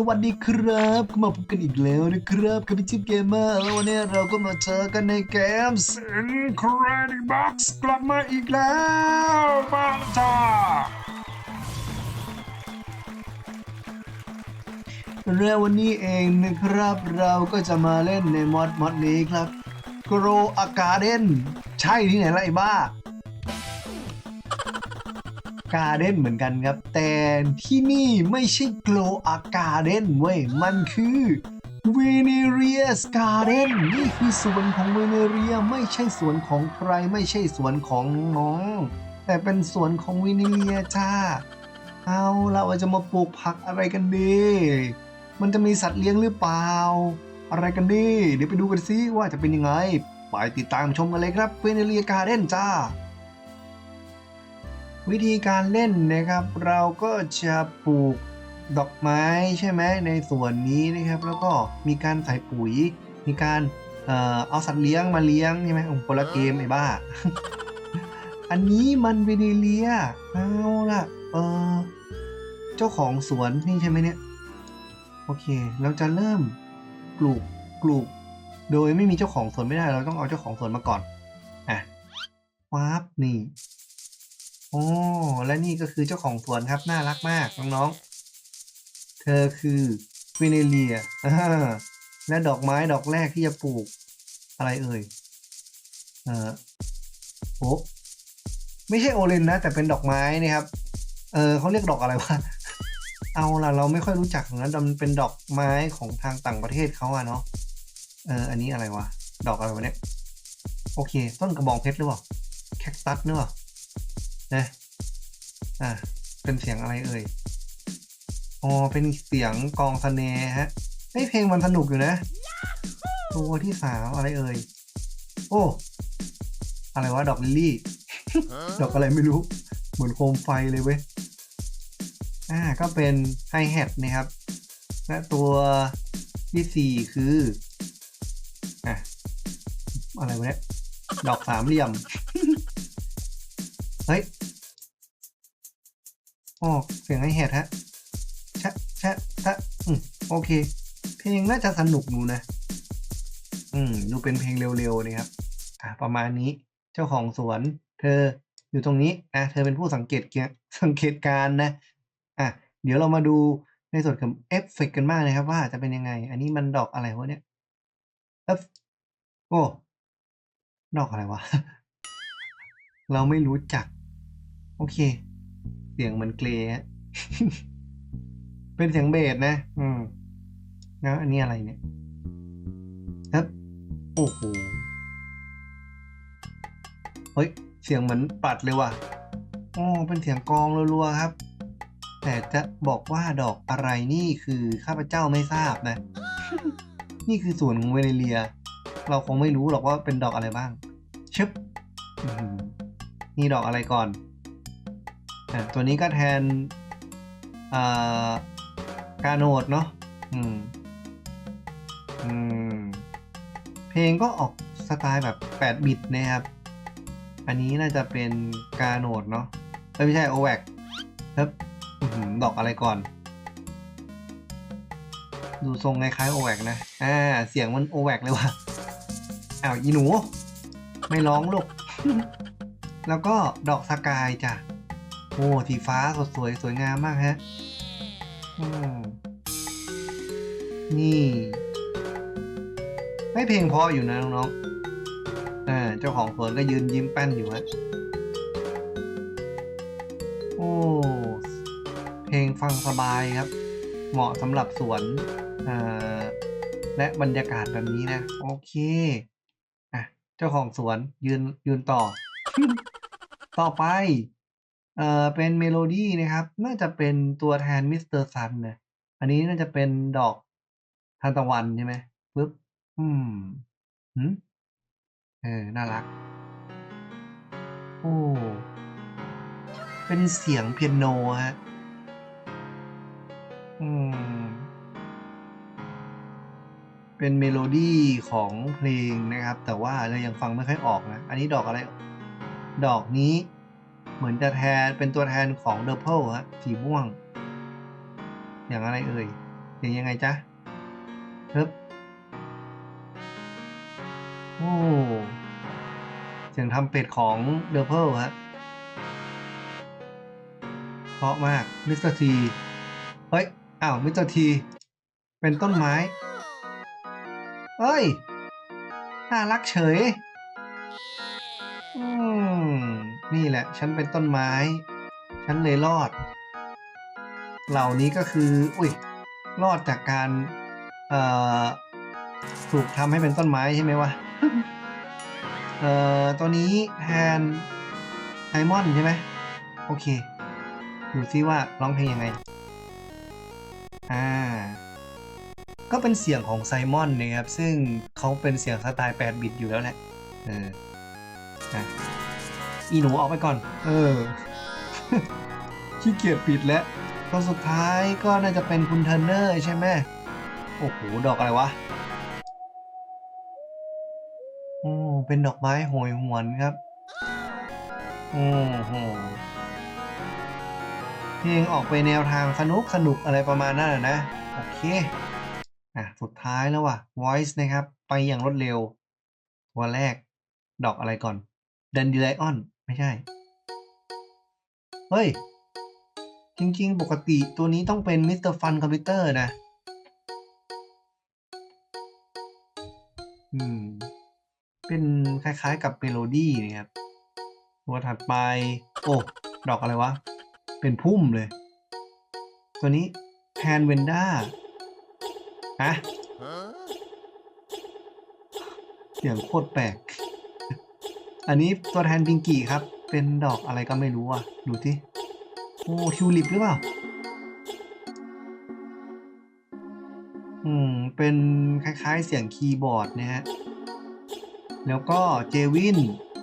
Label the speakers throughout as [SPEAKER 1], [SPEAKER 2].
[SPEAKER 1] สวัสดีครับก็มาพบกันอีกแล้วนะครับกับพี่จิ๊บเกมเมอร์แล้ววันนี้เราก็มาเจอกันในเกม Incredible Box กลับมาอีกแล้วบ้าจ้าและวันนี้เองนะครับเราก็จะมาเล่นในมอดมอดนี้ครับ Grow a Garden ใช่ที่ไหนล่ะไอ้บ้า การ์เด้นเหมือนกันครับ แต่ที่นี่ไม่ใช่ Glow a Garden เว้ย มันคือ Veneria's Garden นี่คือสวนของ Veneria ไม่ใช่สวนของใครไม่ใช่สวนของน้อง แต่เป็นสวนของ Veneria จ้า เอาเราจะมาปลูกผักอะไรกันดี มันจะมีสัตว์เลี้ยงหรือเปล่า อะไรกันดี เดี๋ยวไปดูกันซิว่าจะเป็นยังไง ไปติดตามชมกันเลยครับ Veneria Garden จ้า วิธีการเล่นนะครับ เราก็จะปลูกดอกไม้ใช่ไหมในส่วนนี้นะครับ แล้วก็มีการใส่ปุ๋ย มีการเอ่อเอาสัตว์เลี้ยงมาเลี้ยงใช่ไหมองค์คนละเกมไอ้บ้า อันนี้มันวเนเลียเอาล่ะเออเจ้าของสวนนี่ใช่ไหมเนี่ยโอเค เราจะเริ่มปลูกปลูก โดยไม่มีเจ้าของสวนไม่ได้ เราต้องเอาเจ้าของสวนมาก่อนอะว้าบนี่ โอ้และนี่ก็คือเจ้าของสวนครับ น่ารักมากน้องๆ เธอคือวินเลียและดอกไม้ดอกแรกที่จะปลูก อะไรเอ่ยเออโอ้ไม่ใช่โอเลนนะ แต่เป็นดอกไม้นะครับ เออเขาเรียกดอกอะไรวะ เอาล่ะ เราไม่ค่อยรู้จักนะมันเป็นดอกไม้ของทางต่างประเทศเขาอะเนาะ เออ อันนี้อะไรวะ ดอกอะไรวะเนี่ย โอเค ต้นกระบองเพชรหรือเปล่า แคคตัสหรือเปล่า นะอะเป็นเสียงอะไรเอ่ยอ๋อเป็นเสียงกองสเนห์ฮะเฮ้ยเพลงมันสนุกอยู่นะ ตัวที่สามอะไรเอ่ยโอ้อะไรวะดอกลิลลี่ ดอกอะไรไม่รู้ เหมือนโคมไฟเลยเว้ยอ่าก็เป็นไฮแฮทนะครับ และตัวที่สี่คืออะอะไรวะเนี่ยดอกสามเหลี่ยม เฮ้ย ออกเสียงไอแฮดฮะชะชะชะอืมโอเค เพลงน่าจะสนุกดูนะ อืม ดูเป็นเพลงเร็วๆนะครับ อะประมาณนี้ เจ้าของสวน เธออยู่ตรงนี้อะเธอเป็นผู้สังเกตเกสังเกตการณ์นะ อะ เดี๋ยวเรามาดูในส่วนของเอฟเฟกต์กันบ้างนะครับ ว่าจะเป็นยังไง อันนี้มันดอกอะไรวะเนี่ยเอฟโอ้ดอกอะไรวะ เราไม่รู้จัก โอเค สียงเหมือนเกรย์ฮะเป็นเสียงเบสนะ อืม แล้วอันนี้อะไรเนี่ยครับโอ้โหเฮ้ย เสียงเหมือนปัดเลยว่ะอ๋อเป็นเสียงกลองรัวๆครับ แต่จะบอกว่าดอกอะไรนี่คือข้าพเจ้าไม่ทราบนะ นี่คือส่วนของเวเนเลีย เราคงไม่รู้หรอกว่าเป็นดอกอะไรบ้างชึบอื้อหือนี่ดอกอะไรก่อน อะตัวนี้ก็แทนกาโนดเนาะอืมอืม เพลงก็ออกสไตล์แบบ 8 บิตนะครับ อันนี้น่าจะเป็นกาโนดเนาะไม่ใช่โอแวกครับดอกอะไรก่อน ดูทรงคล้ายโอแวกนะ อ่า เสียงมันโอแวกเลยว่ะอ้าวอีหนู ไม่ร้องลูก แล้วก็ดอกสกายจ้ะ อ้สีฟ้าสดสวยสวยงามมากฮะนี่ไม่เพลงพออยู่นะน้องๆอ่าเจ้าของสวนก็ยืนยิ้มแป้นอยู่ฮะโอ้เพลงฟังสบายครับ เหมาะสำหรับสวนอ่าและบรรยากาศแบบนี้นะ โอเคอะเจ้าของสวนยืนยืนต่อ ต่อไป เอ่อ เป็นเมโลดี้นะครับ น่าจะเป็นตัวแทนมิสเตอร์ซันนะอันนี้น่าจะเป็นดอกทานตะวันใช่ไหมปึ๊บ อืมหืมเออ น่ารัก โอ้ เป็นเสียงเปียโนฮะ อืม เป็นเมโลดี้ของเพลงนะครับ แต่ว่าเรายังฟังไม่ค่อยออกนะ อันนี้ดอกอะไร ดอกนี้ เหมือนจะแทนเป็นตัวแทนของเดอร์เพลฮะสีม่วง อย่างอะไรเอ่ยเสียงยังไงจ๊ะฮ้บโอ้เสียงทำเป็ดของเดอร์เพลฮะเพราะมากมิสเตอร์ทีเฮ้ยอ้าวมิสเตอร์ทีเป็นต้นไม้เอ้ยน่ารักเฉย นี่แหละ ฉันเป็นต้นไม้ ฉันเลยรอด เหล่านี้ก็คือ อุ้ย รอดจากการเอ่อถูกทำให้เป็นต้นไม้ใช่ไหมวะ เอ่อ ตัวนี้แทนไอมอนใช่ไหม โอเค ดูซิว่าร้องเพลงยังไง อ่า ก็เป็นเสียงของไซมอนนะครับ ซึ่งเขาเป็นเสียงสไตล์8บิตอยู่แล้วแหละ เอออะ อีหนูออกไปก่อน เออขี้เกียจปิดแล้วตัวสุดท้ายก็น่าจะเป็นคุณเทอร์เนอร์ใช่ไหมโอ้โห ดอกอะไรวะโอ้เป็นดอกไม้โหยหวนครับโอ้โหเพลงออกไปแนวทางสนุกสนุกอะไรประมาณนั้นอะนะ โอเค อะ สุดท้ายแล้วว่ะ voice นะครับ ไปอย่างรวดเร็ว ตัวแรก ดอกอะไรก่อน dandelion ไม่ใช่ เฮ้ย จริง ๆ ปกติตัวนี้ต้องเป็น Mr. Fun Computer นะ อืม เป็นคล้ายๆกับเมโลดี้นะครับ ตัวถัดไป โอ้ ดอกอะไรวะ เป็นพุ่มเลย ตัวนี้แพนเวนด้าฮะเสียงโคตรแปลก อันนี้ตัวแทนพิงกี้ครับ เป็นดอกอะไรก็ไม่รู้อะ ดูที่โอ้ทิวลิปหรือเปล่า อืม เป็นคล้ายๆเสียงคีย์บอร์ดนะฮะ แล้วก็เจวิน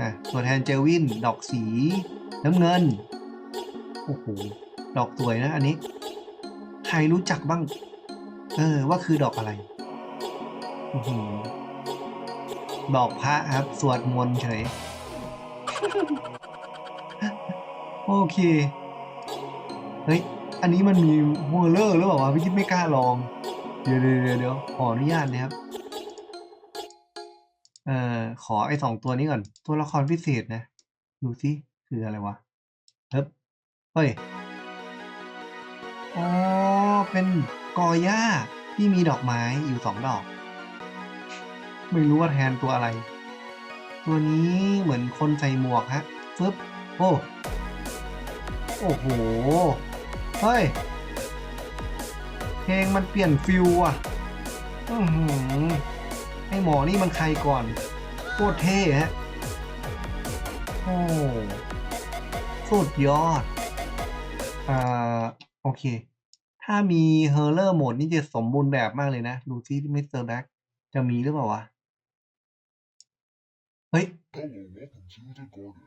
[SPEAKER 1] อะตัวแทนเจวิน ดอกสีน้ำเงิน โอ้โห ดอกสวยนะอันนี้ ใครรู้จักบ้าง เออ ว่าคือดอกอะไรอื้อหือดอกพระครับ สวดมนต์เฉย โอเค เฮ้ย อันนี้มันมีโฮลเลอร์หรือเปล่าวะพี่คิดไม่กล้าลองเดี๋ยวเดี๋ยวเดี๋ยวเดี๋ยวขออนุญาตนะครับ เอ่อ ขอไอ้สองตัวนี้ก่อน ตัวละครพิเศษนะ ดูสิ คืออะไรวะเฮ้ยเฮ้ย อ๋อ เป็นกอหญ้าที่มีดอกไม้อยู่สองดอก ไม่รู้ว่าแทนตัวอะไร ตัวนี้เหมือนคนใส่หมวกฮะฟึบโอ้ โอ้โห เฮ้ย เพลงมันเปลี่ยนฟิลอะอือหือไอหมอนี่มันใครก่อนโคตรเท่ฮะ โอ้สุดยอด อ่า โอเค ถ้ามีเฮอร์เลอร์โหมดนี่จะสมบูรณ์แบบมากเลยนะ ดูซิมิสเตอร์แบ็กจะมีหรือเปล่าวะ เฮ้ย
[SPEAKER 2] Hello, welcome to the garden.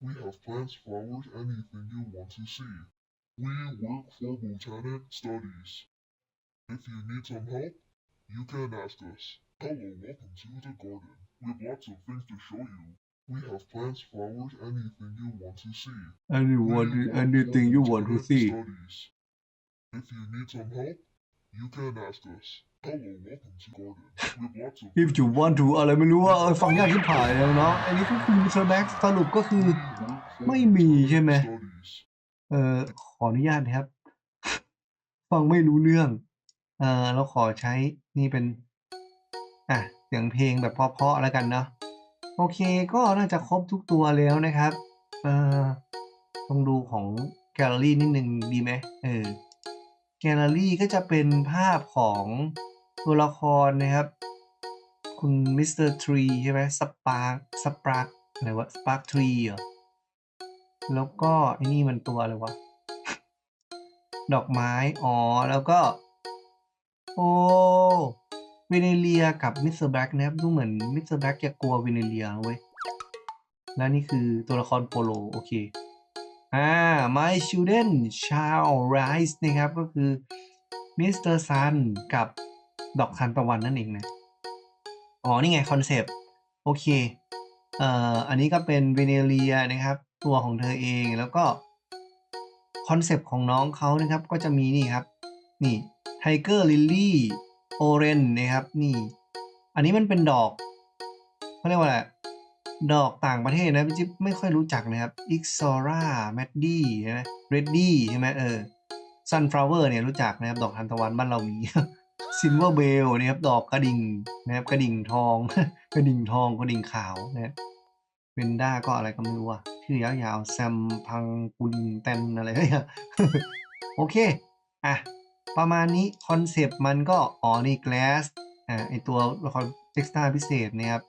[SPEAKER 2] We have lots
[SPEAKER 1] Huh?
[SPEAKER 2] of things to show you. We have plants, flowers, anything you want to see. We work for botanic studies. If you need some help, you can ask us. Hello, welcome to the garden. We have lots of things to show you. We have plants, flowers, anything you want to see.
[SPEAKER 1] anyone anything you want to see
[SPEAKER 2] studies. If you need some help, you can ask us. Hello, welcome to the garden. We have lots of
[SPEAKER 1] if you want to อะไรไม่รู้ว่าเออฟังยากชิบหายแล้วเนาะอันนี้ก็คือมิสเตอร์แบ็กสรุปก็คือ ไม่มีใช่ไหมเออขออนุญาตครับ ฟังไม่รู้เรื่องเออเราขอใช้นี่เป็น อะเสียงเพลงแบบเพราะๆแล้วกันเนาะโอเคก็น่าจะครบทุกตัวแล้วนะครับเออต้องดูของแกลเลอรี่นิดนึงดีไหมเออแกลเลอรี่ก็จะเป็นภาพของ ตัวละครนะครับ คุณมิสเตอร์ทรีใช่ไหมสปาร์คสปาร์คอะไรวะสปาร์คทรีเหรอ แล้วก็ไอ้นี่มันตัวอะไรวะ ดอกไม้ อ๋อ แล้วก็ โอ้เวเนเลียกับมิสเตอร์แบ็กนะครับ ดูเหมือนมิสเตอร์แบ็กจะกลัวเวเนเลียเว้ย แล้วนี่คือตัวละครโปโล โอเค อ่า My Children Shall Rise นะครับ ก็คือมิสเตอร์ซันกับ ดอกทานตะวันนั่นเองนะ อ๋อ นี่ไงคอนเซปต์ โอเค เอ่อ อันนี้ก็เป็นเวเนเลียนะครับ ตัวของเธอเอง แล้วก็คอนเซปต์ของน้องเขานะครับ ก็จะมีนี่ครับ นี่ไทเกอร์ลิลลี่โอเรนนะครับ นี่ อันนี้มันเป็นดอกเขาเรียกว่าอะไรดอกต่างประเทศนะพี่จิ๊บไม่ค่อยรู้จักนะครับ i x o r a m a d d y ใช่ไหม Reddy ใช่ไหมเออ Sunflower เนี่ยรู้จักนะครับ ดอกทานตะวันบ้านเรามี Silver Bell นะครับดอกกระดิ่งนะครับกระดิ่งทอง กระดิ่งทองกระดิ่งขาวนะครับเวนด้าก็อะไรก็ไม่รู้อะชื่อยาวๆแซมพังกุลแตนอะไรเนี่ยโอเคอะประมาณนี้คอนเซปต์มันก็อ๋อนี่ glass อ่าไอตัวละครเอ็กซ์ตร้าพิเศษนะครับ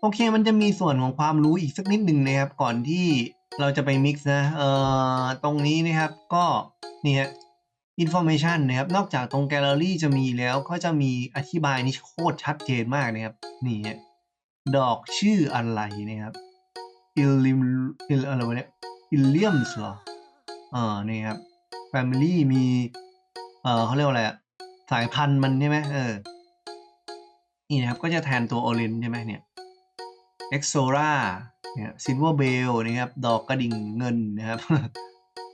[SPEAKER 1] โอเคมันจะมีส่วนของความรู้อีกสักนิดหนึ่งนะครับก่อนที่เราจะไปมิกซ์นะเอ่อตรงนี้นะครับก็นี่ฮะ information นะครับ นอกจากตรงแกลเลอรี่จะมีแล้วก็จะมีอธิบายนี่โคตรชัดเจนมากนะครับ นี่ดอกชื่ออะไรนะครับอิลลิมอิลอะไรวะเนี่ยอิลเลียมส์เหรออ่านี่ครับ family มีเอ่อเขาเรียกว่าอะไรอะสายพันธุ์มันใช่ไหมเออ นี่นะครับก็จะแทนตัวโอเลนใช่ไหมเนี่ยเอ็กโซราเนี่ยซิลเวอร์เบลนะครับ ดอกกระดิ่งเงินนะครับ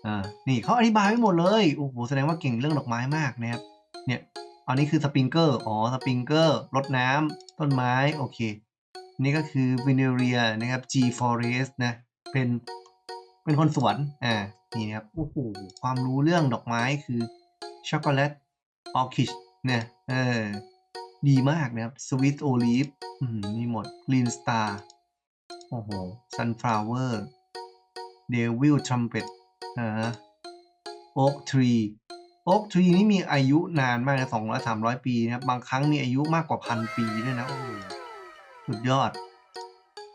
[SPEAKER 1] อ่านี่เขาอธิบายไว้หมดเลยโอ้โหแสดงว่าเก่งเรื่องดอกไม้มากนะครับเนี่ยอันนี้คือสปริงเกอร์อ๋อสปริงเกอร์รดน้ำต้นไม้โอเค นี่ก็คือวินเรียนะครับ G Forest นะเป็นเป็นคนสวนอ่านี่นะครับโอ้โหความรู้เรื่องดอกไม้คือช็อกโกแลตออคิชเนี่ยเออดีมากนะครับสวิตโอลีฟมีหมดกรีนสตาร์โอ้โหซันฟลาวเวอร์เดวิลทรัมเป็ต อ่าโอ๊กทรีโอ๊กทรีนี่มีอายุนานมากนะสองร้อยสามร้อยปีนะบางครั้งมีอายุมากกว่าพันปีด้วยนะโอ้สุดยอด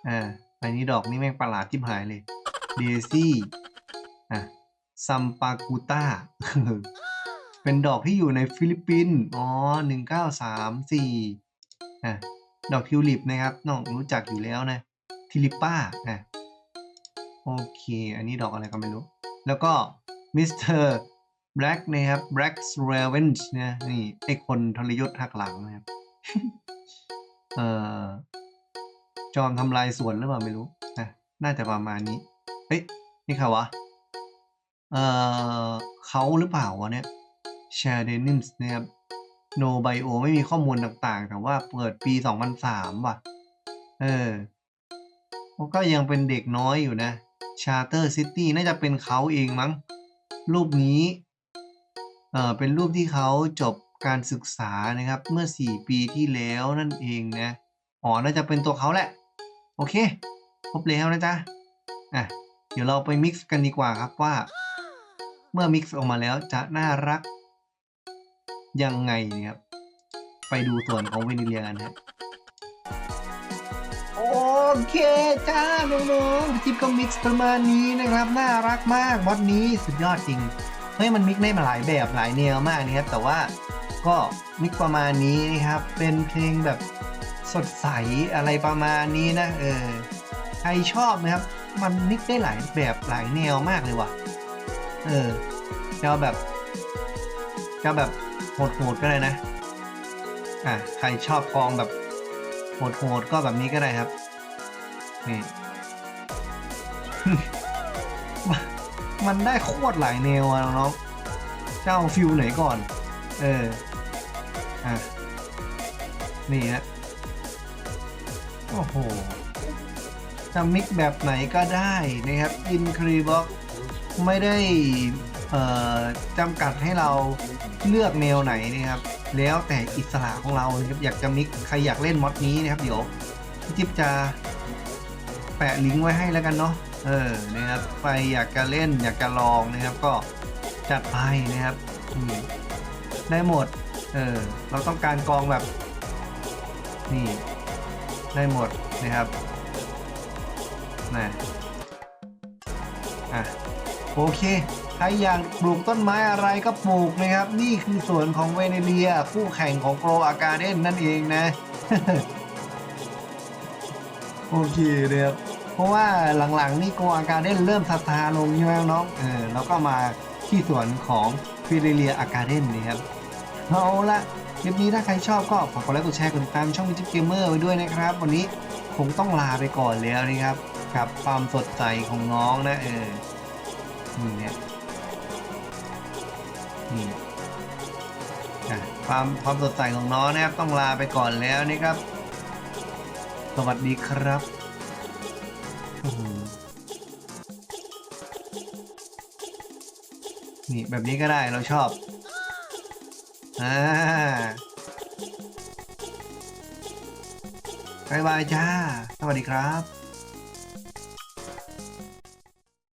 [SPEAKER 1] อ่าอันนี้ดอกนี่แม่งประหลาดจิบหายเลยเดซี่อะซัมปากูต้าเป็นดอกที่อยู่ในฟิลิปปินส์อ๋อหนึ่งเก้าสามสี่อะดอกทิวลิปนะครับน้องรู้จักอยู่แล้วนะทิลิป้าอะโอเค อันนี้ดอกอะไรก็ไม่รู้ แล้วก็มิสเตอร์แบล็กนะครับ Black's Revenge นะนี่ไอคนทรยศหักหลังนะครับเอ่อจอมทำลายสวนหรือเปล่าไม่รู้อะน่าจะประมาณนี้เฮ้ยนี่ใครวะเอ่อเขาหรือเปล่าวะเนี่ยแชร์เดนิมส์นะครับโนไบโอไม่มีข้อมูลต่างๆ แต่ว่าเปิดปี 2003 ว่ะ เออก็ยังเป็นเด็กน้อยอยู่นะ ชาร์เตอร์ซิตี้น่าจะเป็นเขาเองมั้ง รูปนี้เอ่อเป็นรูปที่เขาจบการศึกษานะครับเมื่อ 4 ปีที่แล้วนั่นเองนะอ๋อน่าจะเป็นตัวเขาแหละ โอเคครบแล้วนะจ๊ะอะเดี๋ยวเราไปมิกซ์กันดีกว่าครับว่า เมื่อมิกซ์ออกมาแล้วจะน่ารักยังไงนะครับไปดูส่วนของเวนิเลียกันฮะโอ เคจ้าน้องๆทิปก็มิกซ์ประมาณนี้นะครับ น่ารักมากมอดนี้สุดยอดจริงเฮ้ยมันมิกซ์ได้มาหลายแบบหลายแนวมากนะครับ แต่ว่าก็มิกซ์ประมาณนี้นะครับ เป็นเพลงแบบสดใสอะไรประมาณนี้นะเออใครชอบนะครับ มันมิกซ์ได้หลายแบบหลายแนวมากเลยว่ะเออจะแบบจะแบบโหดๆก็ได้นะอะใครชอบกองแบบโหดๆก็แบบนี้ก็ได้ครับ นี่ มันได้โคตรหลายแนวอะน้องเจ้าฟิลไหนก่อน เออ อะ นี่ฮะ โอ้โหจะมิกแบบไหนก็ได้นะครับอินครีบ็อกไม่ได้จำกัดให้เราเลือกแนวไหนนะครับ แล้วแต่อิสระของเรานะครับอยากจะมิกใครอยากเล่นมอดนี้นะครับ เดี๋ยวพี่จิ๊บจะ ปะลิงก์ไว้ให้แล้วกันเนาะเออนะครับใครอยากจะเล่นอยากจะลองนะครับก็จัดไปนะครับได้หมดเออเราต้องการกองแบบนี่ได้หมดนะครับนะอะโอเคใครอยากปลูกต้นไม้อะไรก็ปลูกนะครับ นี่คือสวนของเวเนเลียคู่แข่งของโกลอาการเดนนั่นเองนะ โอเคเลยครับ เพราะว่าหลังๆนี่โกอาการเดนเริ่มซาซาลงใช่ไหมน้องเออแล้วก็มาที่สวนของฟิเรเลียอาการเดนนี่ครับเอาละคลิปนี้ถ้าใครชอบก็ฝากกดไลค์กดแชร์กดติดตามช่องมิจิเกมเมอร์ไว้ด้วยนะครับ วันนี้คงต้องลาไปก่อนแล้วนะครับกับความสดใสของน้องนะเออนี่เนี่ยนี่ความความสดใสของน้องนะครับต้องลาไปก่อนแล้วนะครับ สวัสดีครับ นี่แบบนี้ก็ได้เราชอบ อ่าบายบายจ้า สวัสดีครับ